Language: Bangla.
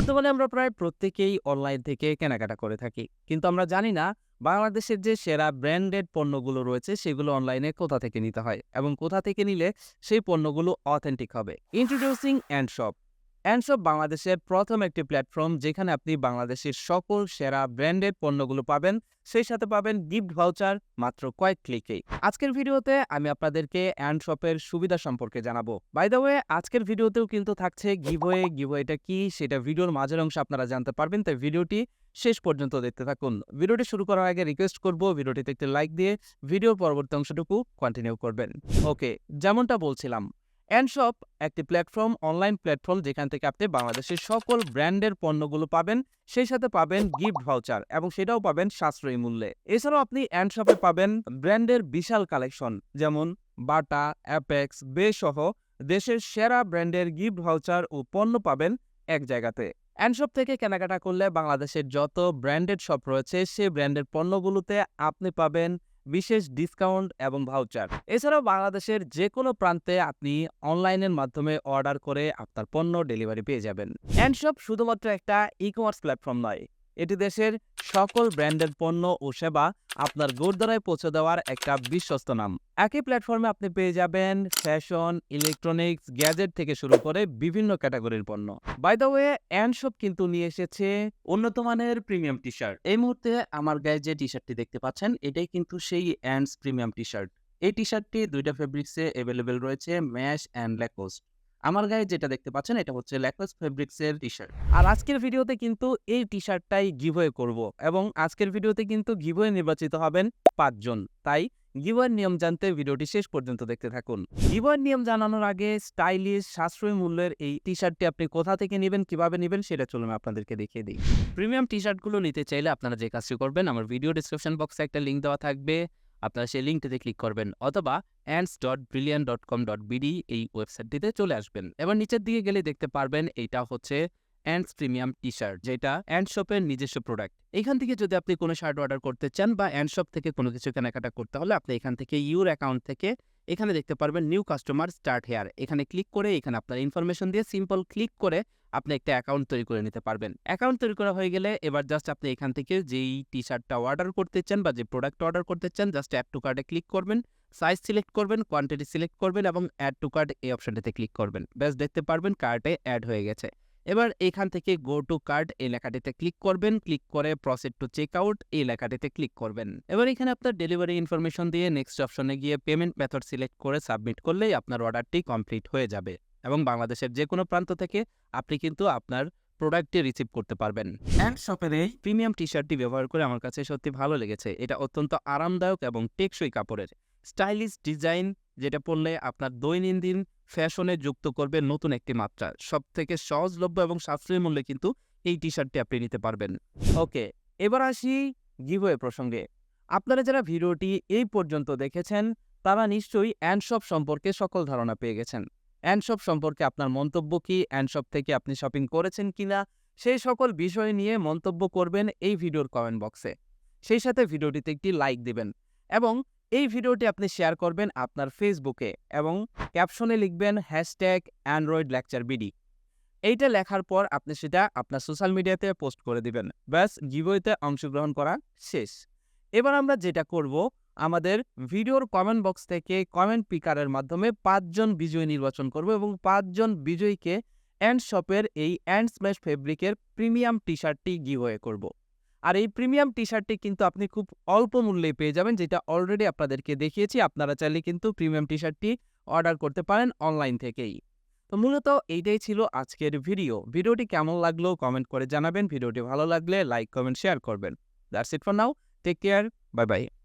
বর্তমানে আমরা প্রায় প্রত্যেকেই অনলাইন থেকে কেনাকাটা করে থাকি। কিন্তু আমরা জানি না বাংলাদেশের যে সেরা ব্র্যান্ডেড পণ্যগুলো রয়েছে, সেগুলো অনলাইনে কোথা থেকে নিতে হয় এবং কোথা থেকে নিলে সেই পণ্যগুলো অথেন্টিক হবে। Introducing and shop and shop বাংলাদেশের প্রথম একটি প্ল্যাটফর্ম যেখানে আপনি বাংলাদেশের সকল সেরা ব্র্যান্ডেড পণ্যগুলো পাবেন, সেই সাথে পাবেন গিফট ভাউচার মাত্র কয়েক ক্লিকেই আজকের ভিডিওতে আমি আপনাদেরকে অ্যান্ড শপের সুবিধা সম্পর্কে জানাব। বাই দ্য ওয়ে আজকের ভিডিওতেও কিন্তু থাকছে গিভওয়ে গিভওয়েটা কি, সেটা ভিডিওর মাঝের অংশ আপনারা জানতে পারবেন, তাই ভিডিওটি শেষ পর্যন্ত দেখতে থাকুন। ভিডিওটি শুরু করার আগে রিকোয়েস্ট করব, ভিডিওটিতে একটি লাইক দিয়ে ভিডিওর পরবর্তী অংশটুকু কন্টিনিউ করবেন। ওকে যেমনটা বলছিলাম অ্যান্ডশপ একটি প্ল্যাটফর্ম অনলাইন প্ল্যাটফর্ম যেখান থেকে আপনি বাংলাদেশের সকল ব্র্যান্ডের পণ্যগুলো পাবেন। সেই সাথে পাবেন গিফট ভাউচার এবং সেটাও পাবেন সাশ্রয়ী মূল্যে। এছাড়াও আপনি অ্যান্ডশপে পাবেন ব্র্যান্ডের বিশাল কালেকশন যেমন বাটা অ্যাপেক্স বে সহ দেশের সেরা ব্র্যান্ডের গিফট ভাউচার ও পণ্য পাবেন এক জায়গাতে। অ্যান্ডশপ থেকে কেনাকাটা করলে বাংলাদেশের যত ব্র্যান্ডেড শপ রয়েছে, সেই ব্র্যান্ডের পণ্যগুলোতে আপনি পাবেন বিশেষ ডিসকাউন্ট এবং ভাউচার। এছাড়াও বাংলাদেশের যে কোনো প্রান্তে আপনি অনলাইনের মাধ্যমে অর্ডার করে আপনার পণ্য ডেলিভারি পেয়ে যাবেন। অ্যান্ডশপ শুধুমাত্র একটা ই কমার্স প্ল্যাটফর্ম নয় এটি দেশের সকল ব্র্যান্ডের পণ্য ও সেবা আপনার গোরদ্বারায় পৌঁছে দেওয়ার একটা বিশ্বস্ত নাম। একই প্ল্যাটফর্মে আপনি পেয়ে যাবেন ফ্যাশন, ইলেকট্রনিক্স, গ্যাজেট থেকে শুরু করে বিভিন্ন ক্যাটাগরির পণ্য। বাই দ্য ওয়ে অ্যান্ডশপ কিন্তু নিয়ে এসেছে উন্নত মানের প্রিমিয়াম টি শার্ট এই মুহূর্তে আমার গায়ে যে টি শার্টটি দেখতে পাচ্ছেন, এটাই কিন্তু সেই অ্যান্ডস প্রিমিয়াম টি শার্ট এই টি শার্টটি দুইটা ফেব্রিক্সে অ্যাভেলেবেল রয়েছে, ম্যাশ অ্যান্ড ল্যাকোস্ট। আমার গায়ে যেটা দেখতে পাচ্ছেন, এটা হচ্ছে ল্যাকোস ফেব্রিক্সের টি শার্ট আর আজকের ভিডিওতে কিন্তু এই টি শার্টটাই গিভওয়ে করব এবং আজকের ভিডিওতে কিন্তু গিভওয়ে নির্বাচিত হবেন পাঁচজন। তাই গিভওয়ের নিয়ম জানতে ভিডিওটি শেষ পর্যন্ত দেখতে থাকুন। গিভওয়ের নিয়ম জানানোর আগে স্টাইলিশ সাশ্রয়ী মূল্যের এই টি শার্টটি আপনি কোথা থেকে নেবেন, কীভাবে নেবেন, সেটা চলুন আপনাদেরকে দেখিয়ে দিই। প্রিমিয়াম টি শার্টগুলো নিতে চাইলে আপনারা যে কাজটি করবেন, আমার ভিডিও ডিসক্রিপশন বক্সে একটা লিঙ্ক দেওয়া থাকবে। আপনারা সেই লিঙ্কটিতে ক্লিক করবেন অথবা ands dot brilliant dot com dot BD এই ওয়েবসাইটটিতে চলে আসবেন। এবার নিচের দিকে গেলে দেখতে পারবেন এইটা হচ্ছে অ্যান্ডস প্রিমিয়াম টি শার্ট যেটা অ্যান্ড শপের নিজস্ব প্রোডাক্ট এখান থেকে যদি আপনি কোনো শার্ট অর্ডার করতে চান বা অ্যান্ড শপ থেকে কোনো কিছু কেনাকাটা করতে হলে আপনি এখান থেকে ইউর অ্যাকাউন্ট থেকে এখানে দেখতে পারবেন নিউ কাস্টমার স্টার্ট হেয়ার এখানে ক্লিক করে এখানে আপনার ইনফরমেশন দিয়ে সিম্পল ক্লিক করে আপনি একটা অ্যাকাউন্ট তৈরি করে নিতে পারবেন। অ্যাকাউন্ট তৈরি করা হয়ে গেলে এবার জাস্ট আপনি এখান থেকে যেই টি শার্টটা অর্ডার করতে চান বা যে প্রোডাক্ট অর্ডার করতে চান জাস্ট অ্যাড টু কার্ডে ক্লিক করবেন সাইজ সিলেক্ট করবেন কোয়ান্টিটি সিলেক্ট করবেন এবং অ্যাড টু কার্ড এই অপশনটিতে ক্লিক করবেন। ব্যাস দেখতে পারবেন কার্টে অ্যাড হয়ে গেছে। এবার এখান থেকে গো টু কার্ড এই লেখাটিতে ক্লিক করবেন। ক্লিক করে প্রসিড টু চেক আউট এই লেখাটিতে ক্লিক করবেন। এবার এখানে আপনার ডেলিভারি ইনফরমেশন দিয়ে নেক্সট অপশনে গিয়ে পেমেন্ট মেথড সিলেক্ট করে সাবমিট করলেই আপনার অর্ডারটি কমপ্লিট হয়ে যাবে এবং বাংলাদেশের যে কোনো প্রান্ত থেকে আপনি কিন্তু আপনার প্রোডাক্টটি রিসিভ করতে পারবেন। অ্যান্ড শপের এই প্রিমিয়াম টি শার্টটি ব্যবহার করে আমার কাছে সত্যি ভালো লেগেছে। এটা অত্যন্ত আরামদায়ক এবং টেকসই কাপড়ের। স্টাইলিশ ডিজাইন যেটা পড়লে আপনার দৈনন্দিন ফ্যাশনে যুক্ত করবে নতুন একটি মাত্রা। সব থেকে সহজলভ্য এবং সাশ্রয়ী মূল্যে কিন্তু এই টি শার্টটি আপনি নিতে পারবেন। ওকে, এবার আসি গিভওয়ে প্রসঙ্গে। আপনারা যারা ভিডিওটি এই পর্যন্ত দেখেছেন, তারা নিশ্চয়ই অ্যান্ডশপ সম্পর্কে সকল ধারণা পেয়ে গেছেন। অ্যান্ডশপ সম্পর্কে আপনার মন্তব্য কি? অ্যান্ডশপ থেকে আপনি শপিং করেছেন কিনা? সেই সকল বিষয় নিয়ে মন্তব্য করবেন এই ভিডিওর কমেন্ট বক্সে সেই সাথে ভিডিওটিতে একটি লাইক দিবেন এবং এই ভিডিওটি আপনি শেয়ার করবেন আপনার ফেসবুকে এবং ক্যাপশনে লিখবেন হ্যাশট্যাগ অ্যান্ড্রয়েড লেকচার বিডি এইটা লেখার পর আপনি সেটা আপনার সোশ্যাল মিডিয়াতে পোস্ট করে দিবেন। ব্যাস গিভওয়েতে অংশগ্রহণ করা শেষ। এবার আমরা যেটা করব, আমাদের ভিডিওর কমেন্ট বক্স থেকে কমেন্ট পিকারের মাধ্যমে পাঁচজন বিজয়ী নির্বাচন করব এবং পাঁচজন বিজয়ীকে অ্যান্ড শপের এই অ্যান্ড স্ম্যাশ ফেব্রিকের প্রিমিয়াম টি শার্টটি গিভওয়ে করব। আর এই প্রিমিয়াম টি শার্টটি কিন্তু আপনি খুব অল্প মূল্যে পেয়ে যাবেন, যেটা অলরেডি আপনাদেরকে দেখিয়েছি। আপনারা চাইলে কিন্তু প্রিমিয়াম টি শার্টটি অর্ডার করতে পারেন অনলাইন থেকেই। তো মূলত এইটাই ছিল আজকের ভিডিও। ভিডিওটি কেমন লাগল কমেন্ট করে জানাবেন। ভিডিওটি ভালো লাগলে লাইক কমেন্ট শেয়ার করবেন। That's it for now take care bye bye